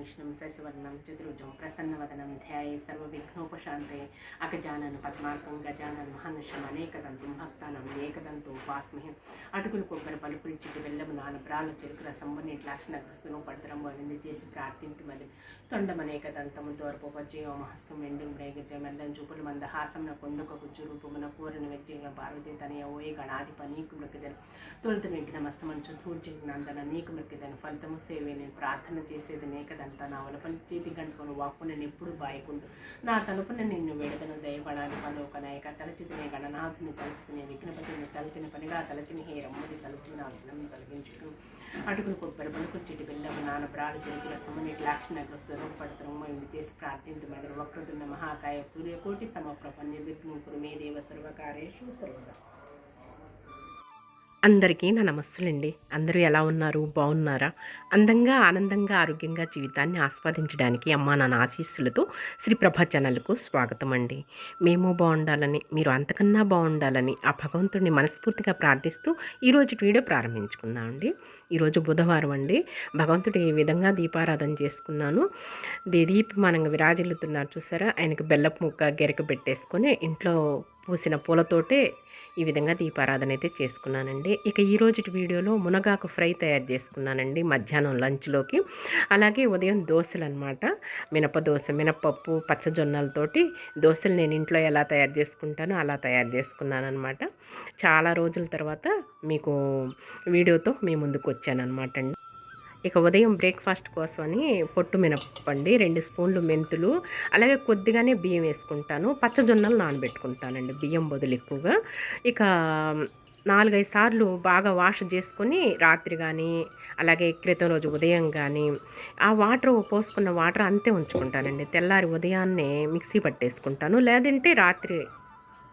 విష్ణుం శశివర్ణం చతుర్భుజం ప్రసన్నవదనం ధ్యాయే సర్వవిఘ్నోపశాంతే అగజానన పద్మార్కం గజానన్ మహానుషం అనేకదంతం భక్తానం ఏకదంతో ఉపాస్మహం అటుకులు కొబ్బరి పలుపులు చిట్టు వెళ్ళము నాన బ్రాలు చెరుకు రసంబు లక్షణ కృష్ణను పడతరం వింది చేసి ప్రార్థించమని తొండమనేక దంతము తొండమనేకదంతము దోరపోపజయో మహస్తం ఎండింగ్ బ్రేగజ మెల్లం చూపులు మంద హాసమున కొండకు కుచ్చు రూపమున కూరని వెజ్జంగా పార్వతి తనయ ఓయే గణాధిప నీకు మృకిదను తొలుత వెంకిన మస్తమంచు తూర్చి నందన నీకు మృకిదను ఫలితము సేవే నేను ప్రార్థన చేసేది అంతా నా వలపలి చేతి గంటుకొని వాక్కు నేను ఎప్పుడు బాయకుండు. నా తలుపున నిన్ను వేడదను దయపడాలి. పలోక నాయక తలచితినే గణనాథుని తలచితినే విఘ్నపతిని తలచిన పనిగా తలచిన హే రమ్మని తలుపు నా విఘ్నం తొలగించుకు అటుకులు కొబ్బరి పలుకు చిటి బిల్లము నాన్న బ్రాలు చెరుకుల సమునికి లాక్షణకు స్వరూపడతరము ఇది చేసి ప్రార్థించమని వక్రతున్న మహాకాయ సూర్యకోటి సమప్రపంచ విఘ్నం కురు మే దేవ సర్వకారేషు సర్వదా. అందరికీ నా నమస్సులండి అందరూ ఎలా ఉన్నారు? బాగున్నారా? అందంగా ఆనందంగా ఆరోగ్యంగా జీవితాన్ని ఆస్వాదించడానికి అమ్మ నాన్న ఆశీస్సులతో శ్రీ ప్రభా ఛానల్కు స్వాగతం అండి మేము బాగుండాలని మీరు అంతకన్నా బాగుండాలని ఆ భగవంతుడిని మనస్ఫూర్తిగా ప్రార్థిస్తూ ఈరోజు వీడియో ప్రారంభించుకుందామండి. ఈరోజు బుధవారం అండి. భగవంతుడు ఈ విధంగా దీపారాధన చేసుకున్నాను? దే దీపమానంగా విరాజిల్లుతున్నారు చూసారా? ఆయనకు బెల్లపు ముక్క గెరక పెట్టేసుకొని ఇంట్లో పూసిన పూలతోటే ఈ విధంగా దీపారాధన అయితే చేసుకున్నానండి. ఇక ఈరోజు వీడియోలో మునగాకు ఫ్రై తయారు చేసుకున్నానండి మధ్యాహ్నం లంచ్లోకి. అలాగే ఉదయం దోశలు అనమాట మినప దోశ మినపప్పు పచ్చజొన్నలతోటి దోశలు నేను ఇంట్లో ఎలా తయారు చేసుకుంటానో అలా తయారు చేసుకున్నాను అనమాట చాలా రోజుల తర్వాత మీకు వీడియోతో మీ ముందుకు వచ్చానమాట అండి. ఇక ఉదయం బ్రేక్ఫాస్ట్ కోసమని పొట్టు మినపండి రెండు స్పూన్లు మెంతులు అలాగే కొద్దిగానే బియ్యం వేసుకుంటాను. పచ్చజొన్నలు నానబెట్టుకుంటానండి బియ్యం బదులు ఎక్కువగా. ఇక నాలుగైదు సార్లు బాగా వాష్ చేసుకొని రాత్రి కానీ అలాగే క్రితం రోజు ఉదయం కానీ ఆ వాటర్ పోసుకున్న వాటర్ అంతే ఉంచుకుంటానండి. తెల్లారి ఉదయాన్నే మిక్సీ పట్టేసుకుంటాను. లేదంటే రాత్రి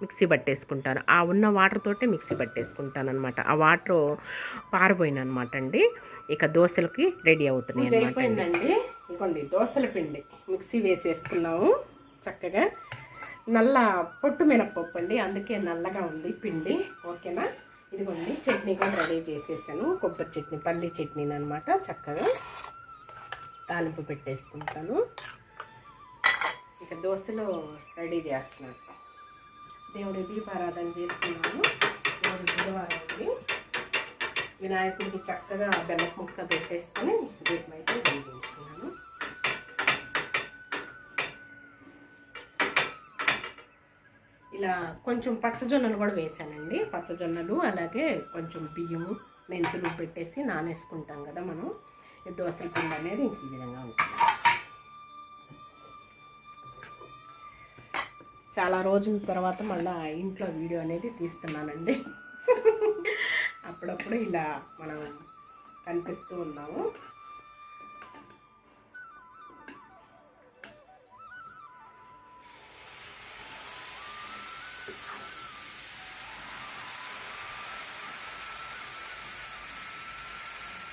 మిక్సీ పట్టేసుకుంటాను. ఆ ఉన్న వాటర్ తోటే మిక్సీ పట్టేసుకుంటాను అనమాట ఆ వాటర్ పారిపోయిన అనమాట అండి. ఇక దోశలకి రెడీ అవుతున్నాయి అయిపోయిందండి. ఇదిగోండి దోశల పిండి మిక్సీ వేసేసుకున్నాము. చక్కగా నల్ల పొట్టు మినపప్పు అండి. అందుకే నల్లగా ఉంది పిండి. ఓకేనా? ఇదిగోండి చట్నీ కూడా రెడీ చేసేసాను. కొబ్బరి చట్నీ పల్లి చట్నీని అనమాట చక్కగా తాలింపు పెట్టేసుకుంటాను. ఇక దోశలు రెడీ చేస్తున్నాను. దేవుడి దీపారాధన చేసుకున్నాను దేవుడి బుధవారం అండి. వినాయకుడికి చక్కగా బెల్లం ముక్క పెట్టేసుకొని దీపం అయితే వెలిగించుకున్నాను ఇలా కొంచెం పచ్చజొన్నలు కూడా వేసానండి. పచ్చజొన్నలు అలాగే కొంచెం బియ్యము మెంతులు పెట్టేసి నానేసుకుంటాం కదా మనం. ఈ దోశల పిండి అనేది ఇంక ఈ విధంగా ఉంటుంది. చాలా రోజుల తర్వాత మళ్ళీ ఇంట్లో వీడియో అనేది తీస్తున్నానండి. అప్పుడప్పుడు ఇలా మనం కనిపిస్తూ ఉన్నాము.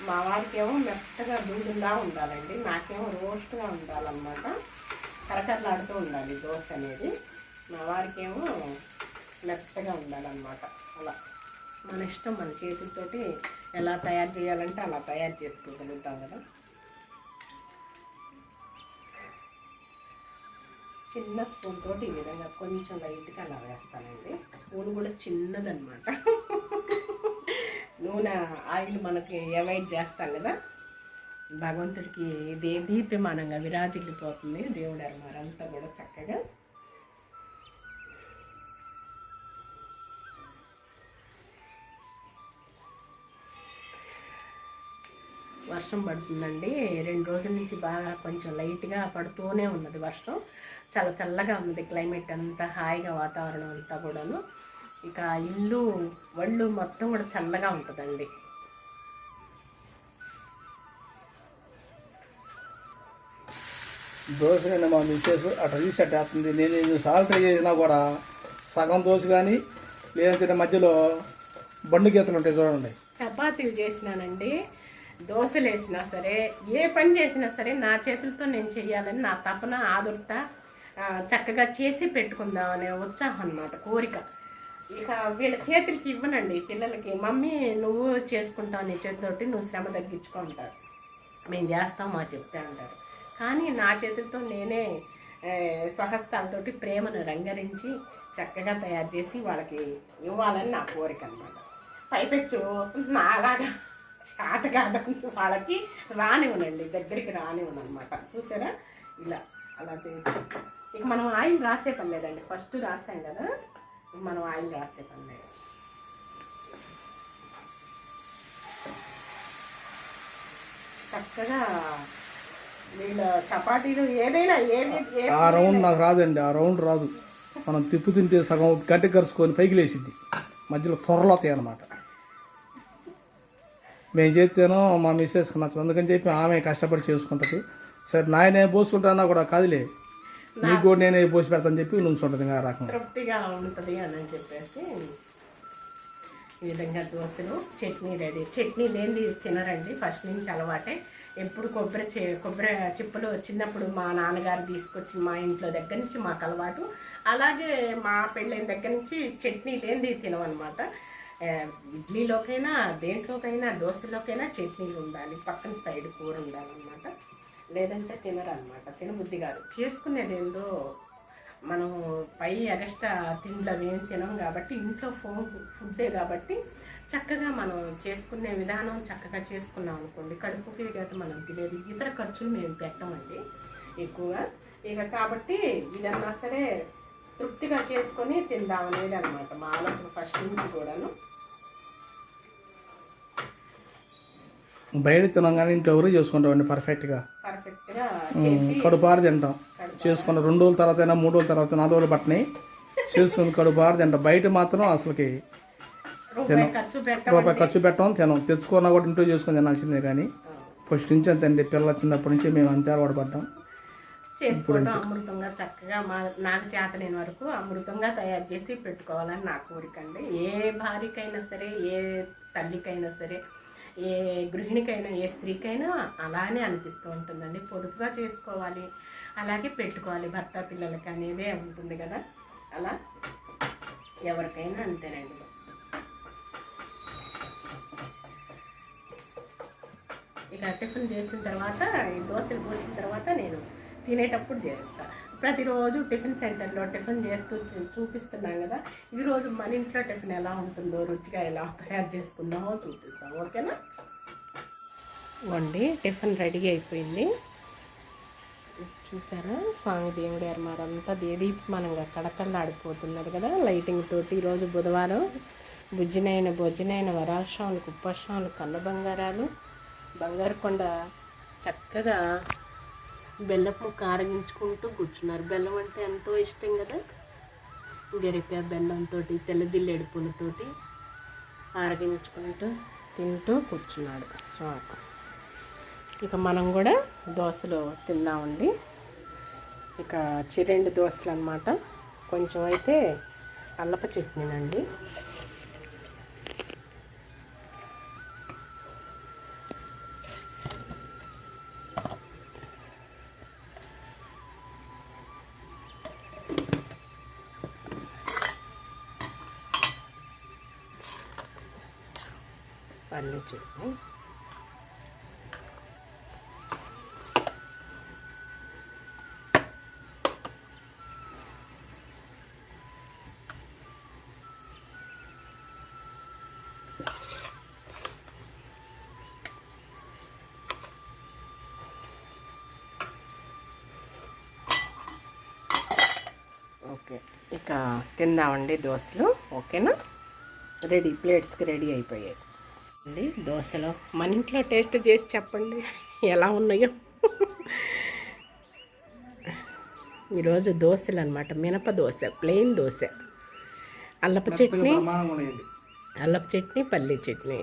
మా వారికి ఏమో మెత్తగా దూడులా ఉండాలండి. నాకేమో రోస్ట్గా ఉండాలన్నమాట. కరకరలాడుతూ ఉండాలి దోశ అనేది. మా వారికి ఏమో మెత్తగా ఉండాలన్నమాట. అలా. మన ఇష్టం మన చేతులతోటి ఎలా తయారు చేయాలంటే అలా తయారు చేసుకోగలుగుతాం కదా. చిన్న స్పూన్ తోటి ఈ విధంగా కొంచెం లైట్గా అలా వేస్తానండి. స్పూన్ కూడా చిన్నదనమాట నూనె ఆయిల్ మనకి అవాయిడ్ చేస్తాం కదా. భగవంతుడికి దే దీప్యమానంగా విరాజిల్లిపోతుంది దేవుడు అన్నమాట అంతా కూడా చక్కగా వర్షం పడుతుందండి. రెండు రోజుల నుంచి బాగా కొంచెం లైట్గా పడుతూనే ఉన్నది వర్షం. చాలా చల్లగా ఉన్నది. క్లైమేట్ అంతా హాయిగా వాతావరణం అంతా కూడాను. ఇక ఇల్లు ఒళ్ళు మొత్తం కూడా చల్లగా ఉంటుందండి. దోశ నిన్న మా మిస్సెస్ అట్లా తీసి అట్ట వేస్తుంది. నేను ట్రై చేసినా కూడా సగం దోశ కానీ లేదంటే మధ్యలో బండు గీతలు ఉంటాయి చూడండి. చపాతీలు చేసినానండి. దోశలు వేసినా సరే ఏ పని చేసినా సరే నా చేతులతో నేను చేయాలని నా తపన ఆదుర్త చక్కగా చేసి పెట్టుకుందాం అనే ఉత్సాహం అన్నమాట కోరిక. ఇక వీళ్ళ చేతులకి ఇవ్వనండి పిల్లలకి మమ్మీ నువ్వు చేసుకుంటావు నీ చేతితోటి నువ్వు శ్రమ తగ్గించుకో అంటారు. మేము చేస్తాం మా చెప్తే అంటారు. కానీ నా చేతులతో నేనే స్వహస్తాలతోటి ప్రేమను రంగరించి చక్కగా తయారు చేసి వాళ్ళకి ఇవ్వాలని నా కోరిక అనమాట పైపెచ్చు నాలాగా. చేత కాదని వాళ్ళకి రానివ్వనండి దగ్గరికి రానివ్వను అనమాట చూసారా? ఇలా అలా చేసి ఇక మనం ఆయిల్ రాసే పని లేదండి. ఫస్ట్ రాసాం కదా ఇక మనం ఆయిల్ రాసే పని లేదు. చక్కగా వీళ్ళ చపాతీలు ఏదైనా ఏది ఆ రౌండ్ నాకు రాదండి ఆ రౌండ్ రాదు. మనం తిప్పుతుంటే సగం గట్టి కరుచుకొని పైకి లేచిద్ది. మధ్యలో త్వరలోతాయి అనమాట మేము చేస్తేనో మా మిస్సెస్కి నచ్చదు. అందుకని చెప్పి ఆమె కష్టపడి చేసుకుంటుంది. సరే నాయనే పోసుకుంటానా కూడా కాదులే. నీకు కూడా నేనే పోసి పెడతాను చెప్పి నుంచుంటుంది ఆ రకంగా. తృప్తిగా ఉంటుంది అని చెప్పేసి ఈ విధంగా దోశలు చట్నీ రెడీ. చట్నీ లేనిది తినరండి. ఫస్ట్ నుంచి అలవాటే. ఎప్పుడు కొబ్బరి చే కొబ్బరి చిప్పలు చిన్నప్పుడు మా నాన్నగారు తీసుకొచ్చి మా ఇంట్లో దగ్గర నుంచి మాకు అలవాటు. అలాగే మా పెళ్ళైన దగ్గర నుంచి చట్నీ లేనిది తినమన్నమాట. ఆ, ఇడ్లీలోకైనా దేంట్లోకైనా దోశలోకైనా చట్నీలు ఉండాలి. పక్కన సైడ్ కూర ఉండాలన్నమాట. లేదంటే తినరనమాట తినబుద్ధి కాదు. చేసుకునేది ఏందో మనం పై ఎగస్ట్రా తిండ్లు అవి ఏం తినం కాబట్టి ఇంట్లో ఫోన్ ఫుడ్డే కాబట్టి చక్కగా మనం చేసుకునే విధానం చక్కగా చేసుకున్నాం అనుకోండి. కడుపుకి గత మనం తినేది. ఇతర ఖర్చులు మేము పెట్టమండి ఎక్కువగా. ఇక కాబట్టి ఇదన్నా సరే తృప్తిగా చేసుకొని తిందాం అనేది అనమాట మా ఆలోచన ఫస్ట్ నుంచి కూడాను. బయట తినంగానే ఇంట్లో ఎవరు చేసుకుంటామండి పర్ఫెక్ట్గా? పర్ఫెక్ట్గా కడుపారు తింటాం. చేసుకున్న రెండు రోజుల తర్వాత అయినా మూడు రోజుల తర్వాత నాలుగు రోజులు పట్టినాయి. చేసుకుని కడుపారు తింటాం. బయట మాత్రం అసలుకి పెట్ట రూపాయి ఖర్చు పెట్టాం తినం. తెచ్చుకున్నా కూడా ఇంట్లో చేసుకొని తినాల్సిందే కానీ ఫస్ట్ నుంచి అంతే పిల్లలు చిన్నప్పటి నుంచి మేము అంతే అలవాటు పడ్డాం. చేసుకోవడం అమృతంగా చక్కగా మా నాకు చేతలేని వరకు అమృతంగా తయారు చేసి పెట్టుకోవాలని నా కోరిక అండి ఏ భార్యకైనా సరే ఏ తల్లికైనా సరే ఏ గృహిణికైనా ఏ స్త్రీకైనా అలానే అనిపిస్తూ ఉంటుందండి. పొదుపుగా చేసుకోవాలి అలాగే పెట్టుకోవాలి. భర్త పిల్లలకి అనేదే ఉంటుంది కదా. అలా ఎవరికైనా అంతేనండి. ఇక టిఫిన్ చేసిన తర్వాత ఈ దోశలు పోసిన తర్వాత నేను తినేటప్పుడు చేస్తాను ప్రతిరోజు టిఫిన్ సెంటర్లో టిఫిన్ చేస్తూ చూపిస్తున్నాం కదా ఈరోజు మన ఇంట్లో టిఫిన్ ఎలా ఉంటుందో రుచిగా ఎలా తయారు చేసుకుందామో చూపిస్తాం. ఓకేనా? వండి టిఫిన్ రెడీ అయిపోయింది. చూసారా? స్వామి దేవుడి అరమారంతా దేదీప్యమానంగా కడకళ్ళాడిపోతున్నది కదా లైటింగ్ తోటి ఈరోజు బుధవారం. బుజ్జినైన బొజ్జినైన వరాషాలు కుప్పషాలు కన్న బంగారాలు బంగారు కొండ చక్కగా బెల్లపు ముక్క ఆరగించుకుంటూ కూర్చున్నారు. బెల్లం అంటే ఎంతో ఇష్టం కదా? గరిక బెల్లంతో తెల్ల జిల్లేడు పూలతోటి ఆరగించుకుంటూ తింటూ కూర్చున్నాడు స్వామి ఇక మనం కూడా దోశలు తిందామండి. ఇక చిరెండు దోశలు అనమాట కొంచెం అయితే అల్లప చట్నీనండి. పల్లి ఓకే ఇక తిందామండి దోశలు ఓకేనా? రెడీ ప్లేట్స్కి రెడీ అయిపోయాయి. అండి దోశలు. మన ఇంట్లో టేస్ట్ చేసి చెప్పండి ఎలా ఉన్నాయో. ఈరోజు దోశలు అనమాట మినప దోశ ప్లెయిన్ దోశ. అల్లపు చట్నీ. అల్లపు చట్నీ పల్లి చట్నీ.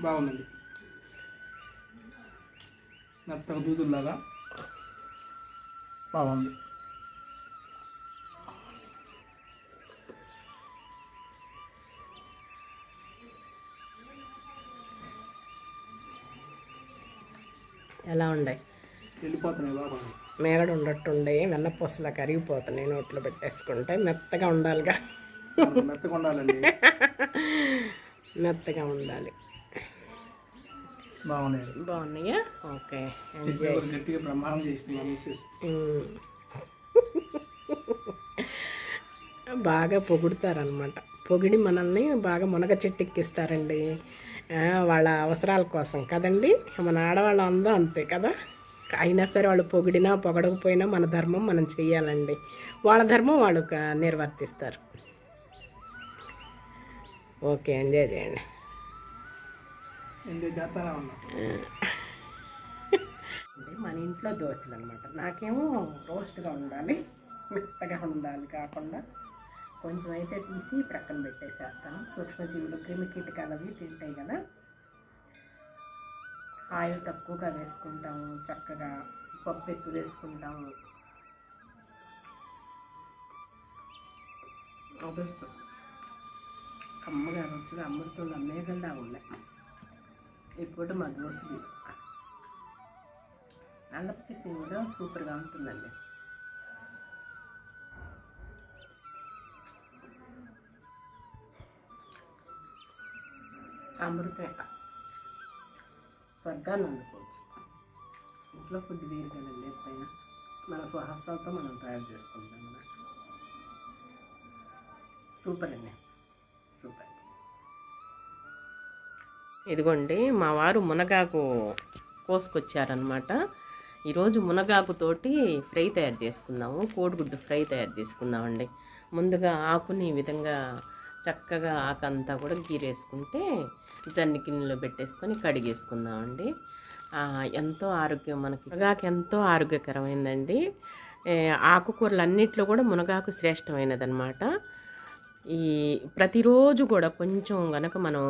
బాగుందండి. మెత్తగా దూదుల్లాగా. బాగుంది. ఎలా ఉన్నాయి మేగడ ఉండట్టుండే వెన్నపూసలా కరిగిపోతున్నాయి నోట్లో పెట్టేసుకుంటే మెత్తగా ఉండాలిగా. మెత్తగా ఉండాలండి. మెత్తగా ఉండాలి. బాగున్నాయి. బాగున్నాయా? ఓకే. బాగా పొగుడుతారనమాట పొగిడి మనల్ని బాగా మునగ చెట్టు ఎక్కిస్తారండి. వాళ్ళ అవసరాల కోసం కదండి? మన ఆడవాళ్ళం అందో అంతే కదా? అయినా సరే వాళ్ళు పొగిడినా పొగడకపోయినా మన ధర్మం మనం చెయ్యాలండి. వాళ్ళ ధర్మం వాళ్ళు నిర్వర్తిస్తారు. ఓకే ఎంజాయ్ చేయండి. మన ఇంట్లో దోశలు అనమాట నాకేమో రోస్ట్గా ఉండాలి మెత్తగా ఉండాలి కాకుండా కొంచెం అయితే తీసి ప్రక్కన పెట్టేసేస్తాను. సూక్ష్మజీవులు క్రిమి కీటకాలు అవి తింటాయి కదా. ఆయిల్ తక్కువగా వేసుకుంటాము చక్కగా పప్పు ఎక్కువ వేసుకుంటాము. అదృష్టం. కమ్మగా రుచిగా అమృతంగా మేఘల్లా ఉన్నాయి ఇప్పుడు మా దోశలు అల్లపు చట్నీ కూడా సూపర్గా ఉంటుందండి. అమృతం. స్వర్గాన్ని అందుకోవచ్చు. ఇంట్లో ఫుడ్ వేరు కదండి ఎప్పుడైనా. మన స్వహస్తాలతో మనం తయారు చేసుకుంటాం అన్నమాట సూపర్ అండి. సూపర్ ఇదిగోండి మా వారు మునగాకు కోసుకొచ్చారనమాట ఈరోజు మునగాకుతోటి ఫ్రై తయారు చేసుకుందాము. కోడిగుడ్డు ఫ్రై తయారు చేసుకుందామండి. ముందుగా ఆకుని ఈ విధంగా చక్కగా ఆకంతా కూడా గీరేసుకుంటే జన్ని గిన్నెలో పెట్టేసుకొని కడిగేసుకుందామండి. ఎంతో ఆరోగ్యం మనకి. మునగాకు ఎంతో ఆరోగ్యకరమైందండి. ఏ, ఆకుకూరలు అన్నిట్లో కూడా మునగాకు శ్రేష్టమైనదనమాట ఈ ప్రతిరోజు కూడా కొంచెం గనక మనం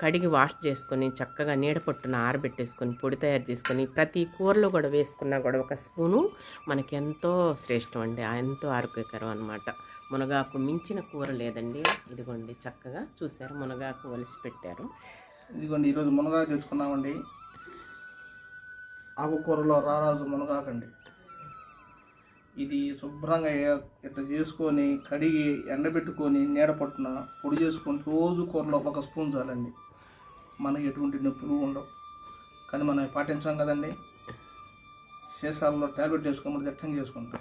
కడిగి వాష్ చేసుకొని చక్కగా నీడపట్టున ఆరబెట్టేసుకొని పొడి తయారు చేసుకొని ప్రతి కూరలో కూడా వేసుకున్నా కూడా ఒక స్పూను మనకి ఎంతో శ్రేష్టం అండి. ఎంతో ఆరోగ్యకరం అనమాట మునగాకు మించిన కూర లేదండి. ఇదిగోండి చక్కగా చూసారు మునగాకు వలిసి పెట్టారు. ఇదిగోండి ఈరోజు మునగాకు తెచ్చుకున్నామండి. ఆకుకూరలో రారాజు మునగాకండి. ఇది శుభ్రంగా ఇట్లా చేసుకొని కడిగి ఎండబెట్టుకొని నీడ పట్టున పొడి చేసుకొని రోజు కూరలో ఒక స్పూన్ చాలండి. మనకి ఎటువంటి నొప్పులు ఉండవు. కానీ మనం పాటించాం కదండి. సీసాల్లో టాబ్లెట్ చేసుకోమని దట్టంగా చేసుకుంటాం.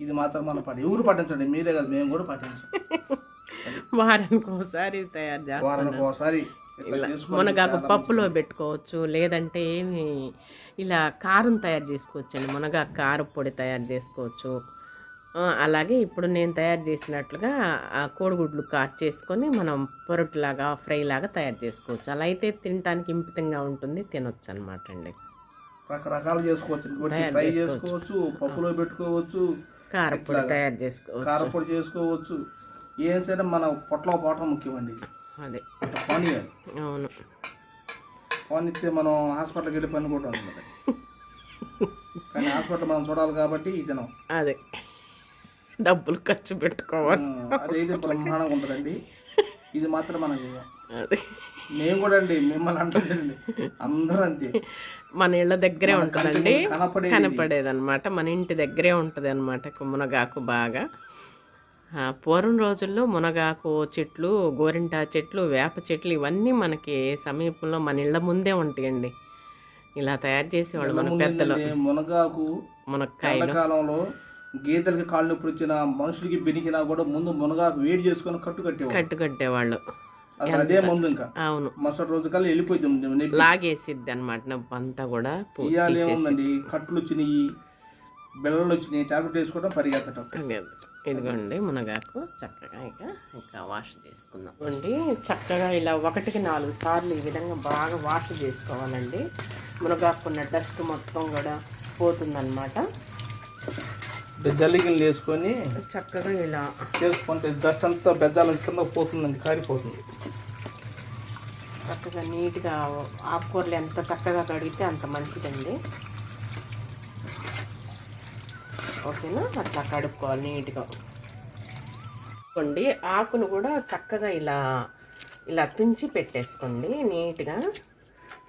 ఇది మాత్రం మనం పాటి ఎవరు పాటించండి? మీరే కదా మేము కూడా పాటించాం. వారానికి ఒకసారి తయారు వారానికి ఒకసారి మునగాకు పప్పులో పెట్టుకోవచ్చు లేదంటే ఏమి ఇలా కారం తయారు చేసుకోవచ్చు అండి మునగాకు కారం పొడి తయారు చేసుకోవచ్చు. అలాగే ఇప్పుడు నేను తయారు చేసినట్లుగా ఆ కోడిగుడ్లు కాట్ చేసుకొని మనం పొరటులాగా ఫ్రై లాగా తయారు చేసుకోవచ్చు. అలా అయితే తినడానికి ఇంపితంగా ఉంటుంది తినొచ్చు అనమాట అండి. రకరకాలు చేసుకోవచ్చు. ఫ్రై. చేసుకోవచ్చు. పప్పులో పెట్టుకోవచ్చు కారపొడి. తయారు చేసుకోవచ్చు. కారపొడి చేసుకోవచ్చు. ఏం సరే మన పొట్టలో పోవటం ముఖ్యమండి. అదే. పానీయాలి అవును. పానిస్తే మనం హాస్పిటల్కి వెళ్ళి పని కూడా ఉంటుంది కానీ హాస్పిటల్ మనం చూడాలి కాబట్టి ఇది తినం. అదే. డబ్బులు ఖర్చు పెట్టుకోవాలి. అదైతే బ్రహ్మాండంగా ఉంటుందండి. ఇది మాత్రం మనం చేయం అదే. మేము కూడా అండి మిమ్మల్ని అంటుందండి అందరూ అంతే. మన ఇళ్ళ దగ్గరే ఉంటుందండి. కంటికి కనపడేది. కనపడేది అనమాట మన ఇంటి దగ్గరే ఉంటుంది అనమాట మునగాకు బాగా పూర్వం రోజుల్లో మునగాకు చెట్లు గోరింటా చెట్లు వేప చెట్లు ఇవన్నీ మనకి సమీపంలో మన ఇళ్ళ ముందే ఉంటాయండి. ఇలా తయారు చేసేవాళ్ళు మన పెద్దలు. మునగాకు మునక్కాయలు. ఎండాకాలంలో గీతలకి కాళ్ళు నొప్పి వచ్చిన మనుషులకి బెనికినా కూడా ముందు మునగాకు వేడి చేసుకొని కట్టు కట్టేవాడు కట్టు కట్టేవాళ్ళు. అసలు అదే ముందు ఇంకా. అవును. మరుసటి రోజు కల్లా వెళ్ళిపోయింది లాగేసిద్ది అనమాట నొప్పి. అంతా కూడా ఇవాళ ఏముందండి కట్లు వచ్చినాయి బిళ్ళలు వచ్చినాయి టాబ్లెట్ వేసుకోవడం పరిగెత్తటం. ఇదిగోండి మునగాకు చక్కగా ఇక ఇంకా వాష్ చేసుకుందాం. అండి చక్కగా ఇలా ఒకటికి నాలుగు సార్లు ఈ విధంగా బాగా వాష్ చేసుకోవాలండి. మునగాకున్న డస్ట్ మొత్తం కూడా పోతుందన్నమాట. జల్లిగిన్నెలు వేసుకొని చక్కగా ఇలా. చేసుకుంటే డస్ట్ అంతా బెజ్జాల కింద పోతుందండి కారిపోతుంది. చక్కగా నీట్గా ఆకుకూరలు ఎంత చక్కగా కడిగితే అంత మంచిదండి. ఓకేనా? అట్లా కడుక్కోవాలి నీట్గా. కొండి ఆకును కూడా చక్కగా ఇలా ఇలా తుంచి పెట్టేసుకోండి నీట్గా.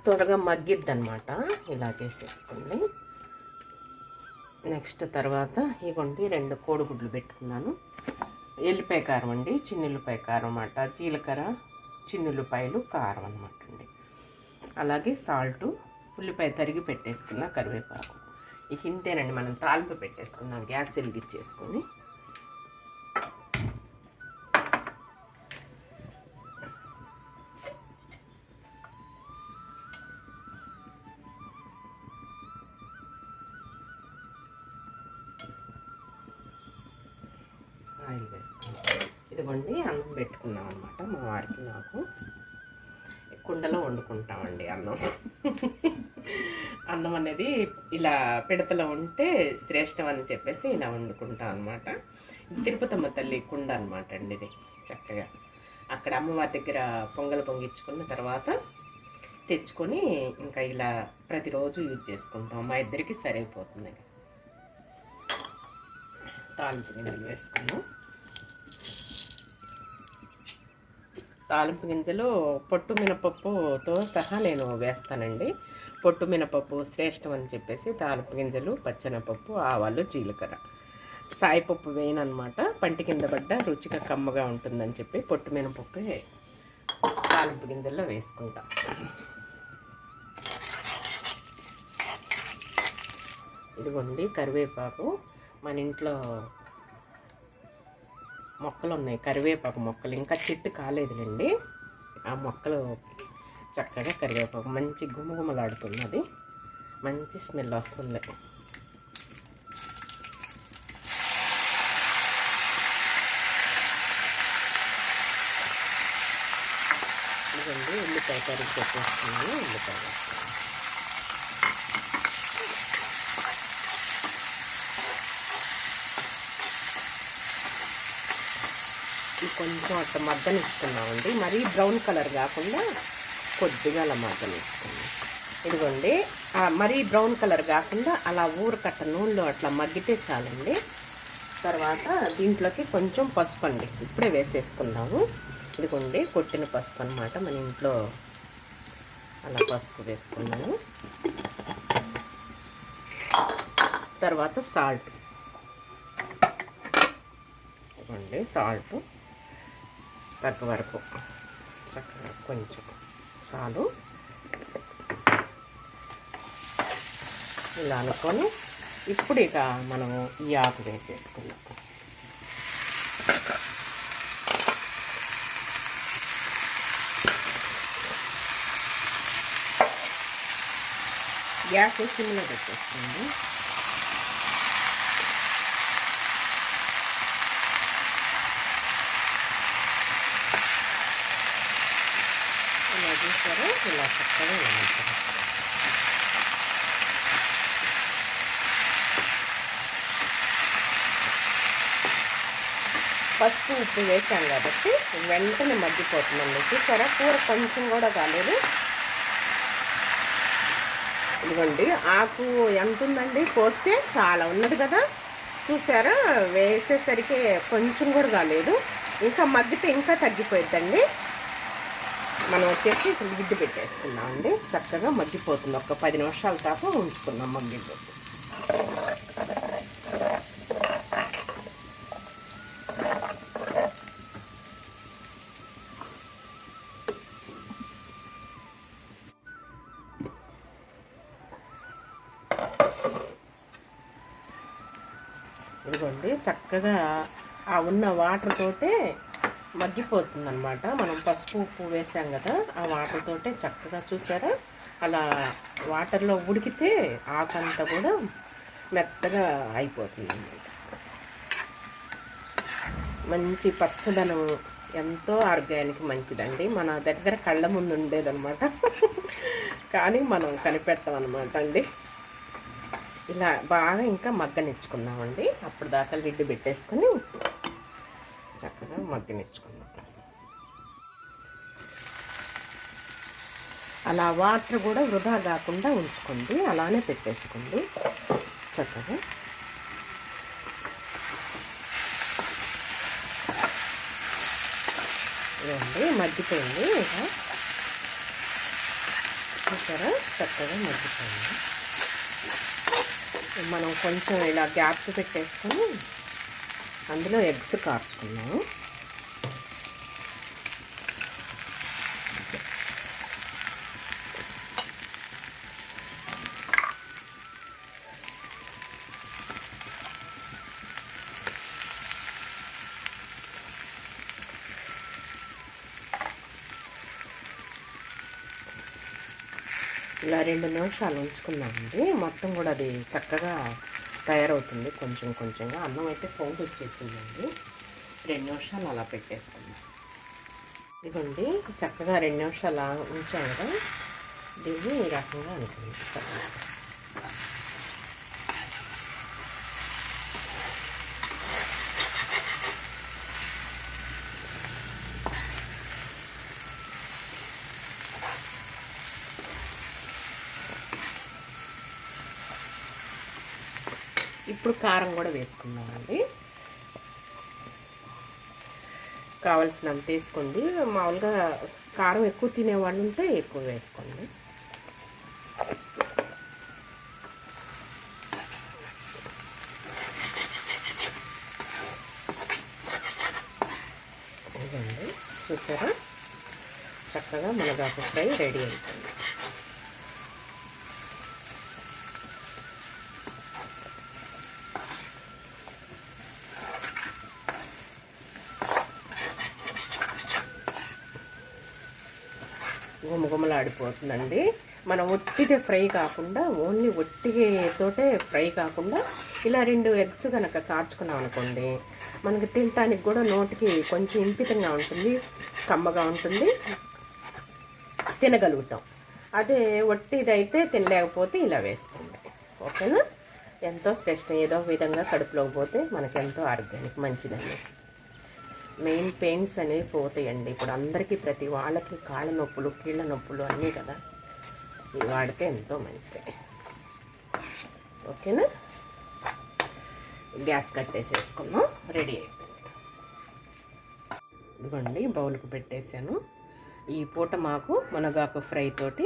త్వరగా మగ్గిద్ది అనమాట ఇలా చేసేసుకోండి. నెక్స్ట్ తర్వాత ఇగోండి రెండు కోడిగుడ్లు పెట్టుకున్నాను. ఎల్లిపాయ కారం అండి చిన్నుల్లిపాయ కారం అన్నమాట జీలకర్ర చిన్నుల్లిపాయలు కారం అనమాట అండి. అలాగే సాల్టు ఉల్లిపాయ తరిగి పెట్టేసుకున్న కరివేపాకు. ఇక ఇంతేనండి మనం తాలింపు పెట్టేసుకుందాం గ్యాస్ వెలిగించేసుకొని ఇలా పిడతలో ఉంటే శ్రేష్టం అని చెప్పేసి ఇలా వండుకుంటాం అనమాట తిరుపతమ్మ తల్లి కుండ అనమాట అండి ఇది చక్కగా. అక్కడ అమ్మవారి దగ్గర పొంగల్ పొంగించుకున్న తర్వాత తెచ్చుకొని ఇంకా ఇలా ప్రతిరోజు యూజ్ చేసుకుంటాం. మా ఇద్దరికి సరైపోతుంది. తాలింపు గింజలు వేసుకున్నాం. తాలింపు గింజలు పొట్టు మినపప్పుతో సహా నేను వేస్తానండి. పొట్టు మినపప్పు శ్రేష్టం అని చెప్పేసి తాలపు గింజలు పచ్చెనపప్పు ఆవాలు జీలకర్ర. సాయిపప్పు వేయనమాట పంటి కింద పడ్డ రుచిగా కమ్మగా ఉంటుందని చెప్పి పొట్టు మినపప్పు తాలింపు గింజల్లో వేసుకుంటాం. ఇదిగోండి కరివేపాకు. మన ఇంట్లో మొక్కలు ఉన్నాయి కరివేపాకు మొక్కలు. ఇంకా చెట్టు కాలేదులేండి. ఆ మొక్కలు చక్కగా కరివేపాకు మంచి గుమగుమలాడుతున్నది. మంచి స్మెల్ వస్తుంది. ఇదండి ఉల్లిపాయ కర్రీ పెట్టేస్తుంది ఉల్లిపాయ కొంచెం అట్ట మగ్గనిస్తున్నామండి. మరీ బ్రౌన్ కలర్ కాకుండా కొద్దిగా అలా మగ్గనిస్తున్నాం ఇదిగోండి మరీ బ్రౌన్ కలర్ కాకుండా అలా ఊరకట్ట నూనెలో అట్లా మగ్గితే చాలండి. తర్వాత దీంట్లోకి కొంచెం పసుపు అండి. ఇప్పుడే వేసేసుకుందాము. ఇదిగోండి కొట్టిన పసుపు అనమాట మన ఇంట్లో అలా పసుపు వేసుకున్నాము తర్వాత సాల్ట్. ఇదిగోండి సాల్ట్. తగ్గ వరకు. చక్కగా కొంచెం. చాలు. ఇలా అనుకొని ఇప్పుడు ఇక మనము ఈ ఆకు వేసేసుకున్నాం గ్యాస్ సిమ్లో పెట్టేసుకోండి ఇలా చూసారు ఇలా చక్కగా ఫస్ట్ పసుపు ఉప్పు వేసాం కాబట్టి వెంటనే మగ్గిపోతుందండి. చూసారా? కూర కొంచెం కూడా కాలేదు. ఇదిగోండి ఆకు ఎంత ఉందండి? పోస్తే చాలా ఉన్నది కదా? చూసారా? వేసేసరికి కొంచెం కూడా కాలేదు. ఇంకా మగ్గితే ఇంకా తగ్గిపోయిద్దండి. మనం వచ్చేసి ఇప్పుడు గిడ్డు పెట్టేసుకున్నాం అండి చక్కగా మగ్గిపోతుంది. ఒక పది నిమిషాల దాకా ఉంచుకున్నాం మగ్గిపోతుంది ఇదిగోండి చక్కగా ఆ ఉన్న వాటర్ తోటే మగ్గిపోతుంది అనమాట మనం పసుపు ఉప్పు వేసాం కదా ఆ వాటర్తోటే చక్కగా చూసారా? అలా వాటర్లో ఉడికితే ఆకంతా కూడా మెత్తగా అయిపోతుంది అన్నమాట మంచి పచ్చదనం ఎంతో ఆర్గానిక్ మంచిదండి. మన దగ్గర కళ్ళ ముందు ఉండేదన్నమాట. కానీ మనం కనిపెడతాం అనమాట అండి. ఇలా బాగా ఇంకా మగ్గనిచ్చుకున్నామండి. అప్పుడు దాకా లిడ్డు పెట్టేసుకొని చక్కగా మగ్గనిచ్చుకున్నాం అలా వాటర్ కూడా వృధా కాకుండా ఉంచుకోండి అలానే పెట్టేసుకోండి. చక్కగా. ఇదండి మగ్గిపోయింది ఇక. చూసారా? చక్కగా మగ్గిపోయింది. మనం కొంచెం ఇలా గ్యాప్స్ పెట్టేసుకొని అందులో ఎగ్స్ కార్చుకున్నాము ఇలా రెండు నిమిషాలు ఉంచుకున్నామండి. మొత్తం కూడా అది చక్కగా తయారవుతుంది. కొంచెం కొంచెంగా అన్నం అయితే పొంగు వచ్చేసిందండి. రెండు నిమిషాలు అలా పెట్టేస్తాను. ఇదిగోండి చక్కగా రెండు నిమిషాలు ఉంచాక కదా. దీన్ని ఈ రకంగా అనుకుంది ఇప్పుడు కారం కూడా వేసుకుందామండి కావలసినంత వేసుకోండి. మామూలుగా కారం ఎక్కువ తినేవాళ్ళు ఉంటే ఎక్కువ వేసుకోండి. చూసారా? చక్కగా మునగాకు ఫ్రై రెడీ అవుతుంది గుమగుమలాడిపోతుందండి మనం ఒట్టిదే ఫ్రై కాకుండా ఓన్లీ ఒట్టితోటే ఫ్రై కాకుండా ఇలా రెండు ఎగ్స్ కనుక కార్చుకున్నాం అనుకోండి మనకి తినటానికి కూడా నోటికి కొంచెం ఇంపితంగా ఉంటుంది కమ్మగా ఉంటుంది తినగలుగుతాం. అదే ఒట్టిదైతే తినలేకపోతే ఇలా వేసుకోండి. ఓకేనా? ఎంతో శ్రేష్టం ఏదో విధంగా కడుపులోకి పోతే మనకెంతో ఆరోగ్యానికి మంచిదండి. మెయిన్ పెయిన్స్ అనేవి పోతాయండి. ఇప్పుడు అందరికీ ప్రతి వాళ్ళకి కాళ్ళ నొప్పులు కీళ్ళ నొప్పులు అన్నీ కదా. ఇవి వాడితే ఎంతో మంచిదే. ఓకేనా? గ్యాస్ కట్టేసేసుకున్నాం రెడీ అయిపోయింది. ఇదిగోండి బౌల్కి పెట్టేశాను. ఈ పూట మాకు మునగాకు ఫ్రై తోటి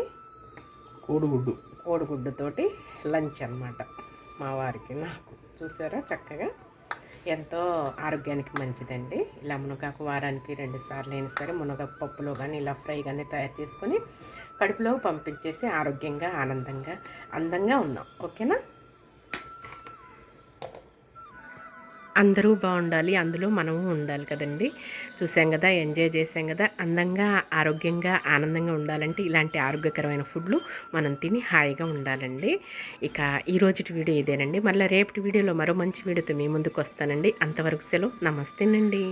కోడిగుడ్డు. కోడిగుడ్డుతోటి లంచ్ అన్నమాట మా వారికి నాకు. చూసారా చక్కగా? ఎంతో ఆరోగ్యానికి మంచిదండి. ఇలా మునగాకు వారానికి రెండు సార్లు అయినా సరే మునగాకు పప్పులో కానీ ఇలా ఫ్రై కానీ తయారు చేసుకొని కడుపులో పంపించేసి ఆరోగ్యంగా ఆనందంగా అందంగా ఉన్నాం. ఓకేనా? అందరూ బాగుండాలి అందులో మనము ఉండాలి కదండి. చూసాం కదా ఎంజాయ్ చేసాం కదా అందంగా ఆరోగ్యంగా ఆనందంగా ఉండాలంటే ఇలాంటి ఆరోగ్యకరమైన ఫుడ్లు మనం తిని హాయిగా ఉండాలండి. ఇక ఈ రోజుటి వీడియో ఇదేనండి. మళ్ళీ రేపటి వీడియోలో మరో మంచి వీడియోతో మీ ముందుకు వస్తానండి. అంతవరకు సెలవు. నమస్తేనండి.